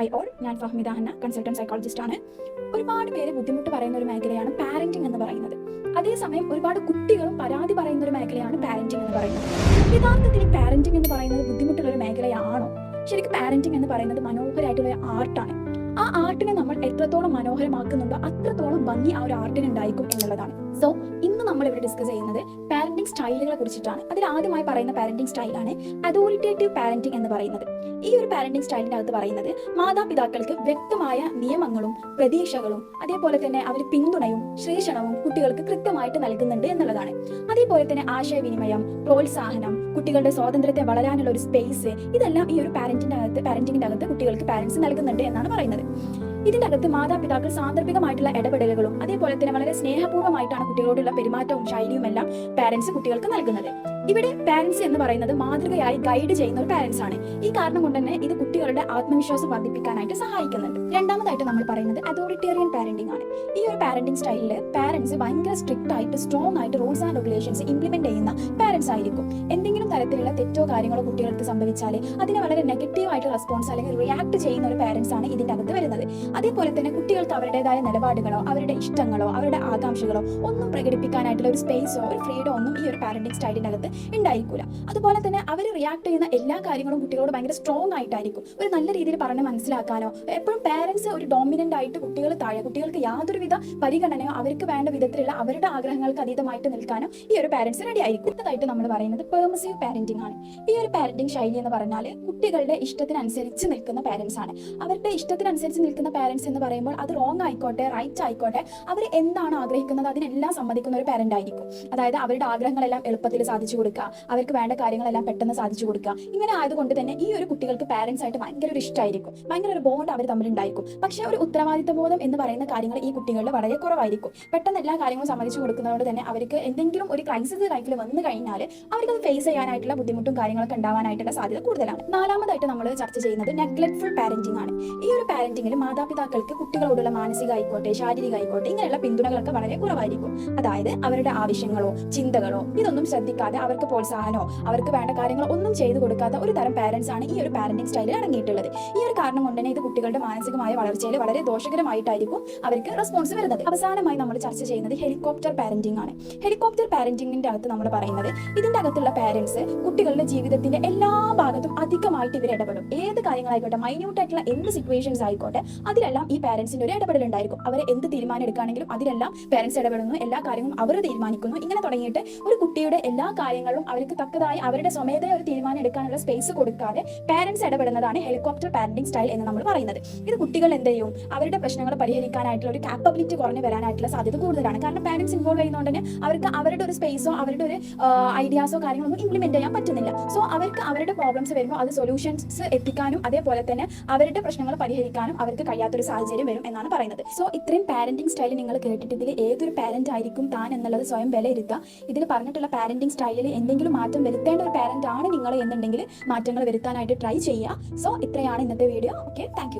Hi all ഞാൻ Fahmida Hannah consultant psychologist ആണ്. ഒരുപാട് പേര് ബുദ്ധിമുട്ട് പറയുന്ന ഒരു മേഖലയാണ് പാരന്റിംഗ് എന്ന് പറയുന്നത്. അതേസമയം ഒരുപാട് കുട്ടികളും പരാതി പറയുന്ന ഒരു മേഖലയാണ് പാരന്റിംഗ് എന്ന് പറയുന്നത്. യഥാർത്ഥത്തിൽ പാരന്റിംഗ് എന്ന് പറയുന്നത് ബുദ്ധിമുട്ടുള്ള ഒരു മേഖലയാണോ? ശരിക്കും പാരന്റിംഗ് എന്ന് പറയുന്നത് മനോഹരമായിട്ടുള്ള ആർട്ടാണ് ആ ആർട്ടിനെ നമ്മൾ എത്രത്തോളം മനോഹരമാക്കുന്നുണ്ടോ അത്രത്തോളം ഭംഗി ആ ഒരു ആർട്ടിന് ഉണ്ടായിരിക്കും എന്നുള്ളതാണ്. സോ ഇന്ന് നമ്മൾ ഇവിടെ ഡിസ്കസ് ചെയ്യുന്നത് പാരന്റിംഗ് സ്റ്റൈലുകളെ കുറിച്ചിട്ടാണ്. അതിൽ ആദ്യമായി പറയുന്ന പാരന്റിംഗ് സ്റ്റൈലാണ് അതോറിറ്റേറ്റീവ് പാരന്റിംഗ് എന്ന് പറയുന്നത്. ഈ ഒരു പാരന്റിംഗ് സ്റ്റൈലിന്റെ അകത്ത് പറയുന്നത് മാതാപിതാക്കൾക്ക് വ്യക്തമായ നിയമങ്ങളും പ്രതീക്ഷകളും അതേപോലെ തന്നെ അവർ പിന്തുണയും ശ്രീഷണവും കുട്ടികൾക്ക് കൃത്യമായിട്ട് നൽകുന്നുണ്ട് എന്നുള്ളതാണ്. അതേപോലെ തന്നെ ആശയവിനിമയം പ്രോത്സാഹനം കുട്ടികളുടെ സ്വാതന്ത്ര്യത്തെ വളരാനുള്ള ഒരു സ്പേസ് ഇതെല്ലാം ഈ ഒരു പാരന്റിന്റെ അകത്ത് പാരന്റിംഗിന്റെ അകത്ത് കുട്ടികൾക്ക് പാരന്റ്സ് നൽകുന്നുണ്ട് എന്നാണ് പറയുന്നത്. ഇതിന്റെ അകത്ത് മാതാപിതാക്കൾ സാന്ദർഭികമായിട്ടുള്ള ഇടപെടലുകളും അതേപോലെ തന്നെ വളരെ സ്നേഹപൂർവമായിട്ടാണ് കുട്ടികളോടുള്ള പെരുമാറ്റവും ശൈലിയും എല്ലാം പാരന്റ്സ് കുട്ടികൾക്ക് നൽകുന്നത്. ഇവിടെ പാരന്റ്സ് എന്ന് പറയുന്നത് മാതൃകയായി ഗൈഡ് ചെയ്യുന്ന ഒരു പാരന്റ്സ് ആണ്. ഈ കാരണം കൊണ്ട് തന്നെ ഇത് കുട്ടികളുടെ ആത്മവിശ്വാസം വർദ്ധിപ്പിക്കാനായിട്ട് സഹായിക്കുന്നുണ്ട്. രണ്ടാമതായിട്ട് നമ്മൾ പറയുന്നത് അതോറിറ്റേറിയൻ പാരന്റിംഗ് ആണ്. ഈ ഒരു പാരന്റിംഗ് സ്റ്റൈലിൽ പാരന്റ്സ് ഭയങ്കര സ്ട്രിക്റ്റ് ആയിട്ട് സ്ട്രോങ് ആയിട്ട് റൂൾസ് ആൻഡ് റെഗുലേഷൻസ് ഇംപ്ലിമെന്റ് ചെയ്യുന്ന പാരന്റ്സ് ആയിരിക്കും. എന്തെങ്കിലും തരത്തിലുള്ള തെറ്റോ കാര്യങ്ങളോ കുട്ടികൾക്ക് സംഭവിച്ചാൽ അതിന് വളരെ നെഗറ്റീവ് ആയിട്ട് റെസ്പോൺസ് അല്ലെങ്കിൽ റിയാക്ട് ചെയ്യുന്ന ഒരു പാരന്റ്സ് ആണ് ഇതിന്റെ അകത്ത് വരുന്നത്. അതേപോലെ തന്നെ കുട്ടികൾക്ക് അവരുടേതായ നിലപാടുകളോ അവരുടെ ഇഷ്ടങ്ങളോ അവരുടെ ആകാംക്ഷകളോ ഒന്നും പ്രകടിപ്പിക്കാനായിട്ടുള്ള ഒരു സ്പേസോ ഒരു ഫ്രീഡോ ഒന്നും ഈ ഒരു പാരന്റിംഗ് സ്റ്റൈലിന്റെ അകത്ത് ഉണ്ടായിരിക്കില്ല അതുപോലെ തന്നെ അവർ റിയാക്ട് ചെയ്യുന്ന എല്ലാ കാര്യങ്ങളും കുട്ടികളോട് ഭയങ്കര സ്ട്രോങ് ആയിട്ടായിരിക്കും. ഒരു നല്ല രീതിയിൽ പറഞ്ഞ് മനസ്സിലാക്കാനോ എപ്പോഴും പാരന്റ്സ് ഒരു ഡോമിനന്റ് ആയിട്ട് കുട്ടികൾ താഴെ കുട്ടികൾക്ക് യാതൊരുവിധ പരിഗണനയോ അവർക്ക് വേണ്ട വിധത്തിലുള്ള അവരുടെ ആഗ്രഹങ്ങൾക്ക് അതീതമായിട്ട് നിൽക്കാനോ ഈ ഒരു പാരന്റ്സ് റെഡി ആയിരിക്കും. അടുത്തതായിട്ട് നമ്മൾ പറയുന്നത് പെർമസീവ് പാരന്റിംഗ് ആണ്. ഈ ഒരു പാരന്റിംഗ് ശൈലി എന്ന് പറഞ്ഞാൽ കുട്ടികളുടെ ഇഷ്ടത്തിനനുസരിച്ച് നിൽക്കുന്ന പാരന്റ്സ് ആണ്. അവരുടെ ഇഷ്ടത്തിനനുസരിച്ച് നിൽക്കുന്ന പാരന്റ്സ് എന്ന് പറയുമ്പോൾ അത് റോങ് ആയിക്കോട്ടെ റൈറ്റ് ആയിക്കോട്ടെ അവർ എന്താണ് ആഗ്രഹിക്കുന്നത് അതിനെല്ലാം സമ്മതിക്കുന്ന ഒരു പാരന്റ് ആയിരിക്കും. അതായത് അവരുടെ ആഗ്രഹങ്ങളെല്ലാം എളുപ്പത്തിൽ സാധിച്ചു കൊടുക്കുക. അവർക്ക് വേണ്ട കാര്യങ്ങളെല്ലാം പെട്ടെന്ന് സാധിച്ചു കൊടുക്കുക. ഇങ്ങനെ ആയതുകൊണ്ട് തന്നെ ഈ ഒരു കുട്ടികൾക്ക് പാരന്റ്സ് ആയിട്ട് ഭയങ്കര ഒരു ഇഷ്ടമായിരിക്കും ഭയങ്കര ഒരു ബോണ്ട് അവർ തമ്മിൽ ഉണ്ടായിരിക്കും. പക്ഷേ ഒരു ഉത്തരവാദിത്വ ബോധം എന്ന് പറയുന്ന കാര്യങ്ങൾ ഈ കുട്ടികളിൽ വളരെ കുറവായിരിക്കും. പെട്ടെന്ന് എല്ലാ കാര്യങ്ങളും സമ്മതിച്ചു കൊടുക്കുന്നതുകൊണ്ട് തന്നെ അവർക്ക് എന്തെങ്കിലും ഒരു ക്രൈസിസ് ലൈഫിൽ വന്നു കഴിഞ്ഞാൽ അവർക്ക് അത് ഫേസ് ചെയ്യാനായിട്ടുള്ള ബുദ്ധിമുട്ടും കാര്യങ്ങളൊക്കെ ഉണ്ടാവാനായിട്ടുള്ള സാധ്യത കൂടുതലാണ്. നാലാമതായിട്ട് നമ്മൾ ചർച്ച ചെയ്യുന്നത് നെഗ്ലക്ട്ഫുൾ പാരന്റിംഗ് ആണ്. ഈ ഒരു പാരന്റിംഗിൽ മാതാപിതാക്കൾക്ക് കുട്ടികളോടുള്ള മാനസിക ആയിക്കോട്ടെ ശാരീരിക ആയിക്കോട്ടെ ഇങ്ങനെയുള്ള പിന്തുണകളൊക്കെ വളരെ കുറവായിരിക്കും. അതായത് അവരുടെ ആവശ്യങ്ങളോ ചിന്തകളോ ഇതൊന്നും ശ്രദ്ധിക്കാതെ അവർക്ക് പ്രോത്സാഹനമോ അവർക്ക് വേണ്ട കാര്യങ്ങൾ ഒന്നും ചെയ്തു കൊടുക്കാത്ത ഒരു തരം പാരന്റ്സ് ആണ് ഈ ഒരു പാരന്റിങ് സ്റ്റൈലിൽ അടങ്ങിയിട്ടുള്ളത്. ഈ ഒരു കാരണം കൊണ്ട് തന്നെ ഇത് കുട്ടികളുടെ മാനസികമായ വളർച്ചയിൽ വളരെ ദോഷകരമായിട്ടായിരിക്കും അവർക്ക് റെസ്പോൺസ് വരുന്നത്. അവസാനമായി നമ്മൾ ചർച്ച ചെയ്യുന്നത് ഹെലികോപ്റ്റർ പാരന്റിംഗ് ആണ്. ഹെലികോപ്റ്റർ പാരന്റിംഗിന്റെ അകത്ത് നമ്മൾ പറയുന്നത് ഇതിന്റെ അകത്തുള്ള പാരന്റ്സ് കുട്ടികളുടെ ജീവിതത്തിന്റെ എല്ലാ ഭാഗത്തും അധികമായിട്ട് ഇവർ ഇടപെടും. ഏത് കാര്യങ്ങളായിക്കോട്ടെ മൈന്യൂട്ട് ആയിട്ടുള്ള എന്ത് സിറ്റുവേഷൻസ് ആയിക്കോട്ടെ അതിലെല്ലാം ഈ പാരന്റ്സിന്റെ ഒരു ഇടപെടൽ ഉണ്ടായിരിക്കും. അവരെ എന്ത് തീരുമാനം എടുക്കുകയാണെങ്കിലും അതിലെല്ലാം പാരന്റ്സ് ഇടപെടുന്നു എല്ലാ കാര്യങ്ങളും അവർ തീരുമാനിക്കുന്നു. ഇങ്ങനെ തുടങ്ങിയിട്ട് ഒരു കുട്ടിയുടെ എല്ലാ കാര്യങ്ങളും അവർക്ക് തക്കതായി അവരുടെ സ്വമേധയ ഒരു തീരുമാനം എടുക്കാനുള്ള സ്പേസ് കൊടുക്കാതെ പാരന്റ്സ് ഇടപെടുന്നതാണ് ഹെലികോപ്റ്റർ പാരന്റിംഗ് സ്റ്റൈൽ എന്ന് നമ്മൾ പറയുന്നത്. ഇത് കുട്ടികൾ എന്ത് ചെയ്യും? അവരുടെ പ്രശ്നങ്ങൾ പരിഹരിക്കാനായിട്ടുള്ള ഒരു കാപ്പബിലിറ്റി കുറഞ്ഞു വരാനായിട്ടുള്ള സാധ്യത കൂടുതലാണ്. കാരണം പാരന്റ്സ് ഇൻവോൾവ് ചെയ്യുന്നതുകൊണ്ട് തന്നെ അവർക്ക് അവരുടെ ഒരു സ്പേസോ അവരുടെ ഒരു ഐഡിയാസോ കാര്യങ്ങളൊന്നും ഇംപ്ലിമെന്റ് ചെയ്യാൻ പറ്റുന്നില്ല. സോ അവർക്ക് അവരുടെ പ്രോബ്ലംസ് വരുമ്പോൾ അത് സൊല്യൂഷൻസ് എത്തിക്കാനും അതേപോലെ തന്നെ അവരുടെ പ്രശ്നങ്ങൾ പരിഹരിക്കാനും അവർക്ക് കഴിയാത്തൊരു സാഹചര്യം വരും എന്നാണ് പറയുന്നത്. സോ ഇത്രയും പാരന്റിംഗ് സ്റ്റൈൽ നിങ്ങൾ കേട്ടിട്ട് ഏതൊരു പാരന്റ് ആയിരിക്കും താൻ എന്നുള്ളത് സ്വയം വിലയിരുത്തുക. ഇതിൽ പറഞ്ഞിട്ടുള്ള പാരന്റിംഗ് സ്റ്റൈലിൽ എന്തെങ്കിലും മാറ്റം വരുത്തേണ്ട ഒരു പാരന്റ് ആണ് നിങ്ങൾ എന്നുണ്ടെങ്കിൽ മാറ്റങ്ങൾ വരുത്താനായിട്ട് ട്രൈ ചെയ്യുക. സോ ഇത്രയാണ് ഇന്നത്തെ വീഡിയോ ഓക്കെ താങ്ക്